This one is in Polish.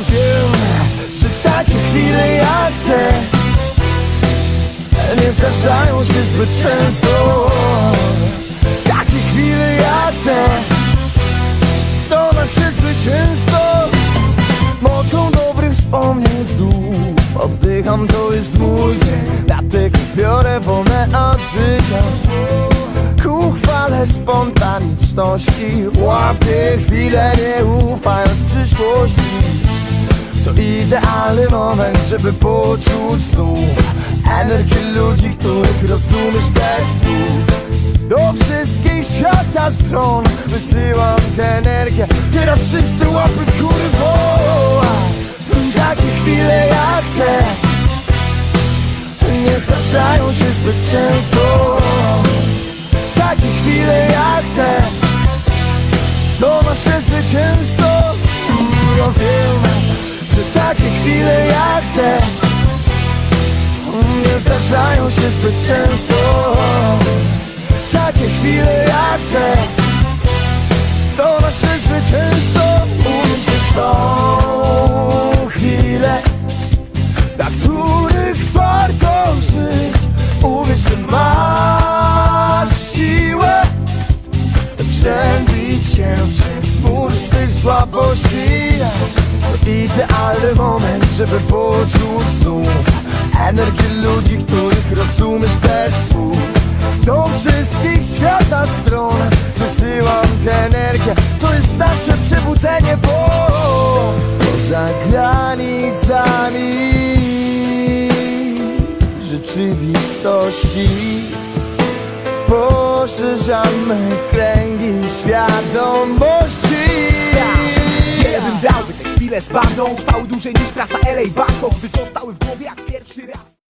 wiem, że takie chwile jak te Nie zdarzają się zbyt często. Takie chwile jak te To nasze zwycięstwo Mocą dobrych wspomnień znów Oddycham, to jest mój dzień. Dlatego biorę wolne od życia. Ku chwale spontaniczności Łapię chwilę nie ufając moment, żeby poczuć znów Energię ludzi, których rozumiesz bez słów. Do wszystkich świata stron Wysyłam tę energię. Teraz wszyscy łapy woła. Takie chwile jak te Nie zdarzają się zbyt często Nie zdarzają się zbyt często. Takie chwile jak te To nasze zwycięstwo Uwierz w tą chwilę. Dla których warto żyć Uwierz, że masz siłę. Przebić się przez mur swych słabości. To idealny moment, żeby poczuć znów Energię ludzi, których rozumiesz bez słów. Do wszystkich świata stron Wysyłam tę energię. To jest nasze przebudzenie Bo poza granicami Rzeczywistości Poszerzamy kręgi świadomości bym dał, by te chwile bandą Trwały dłużej niż trasa LA Bangkok By zostały w głowie jak pierwszy raz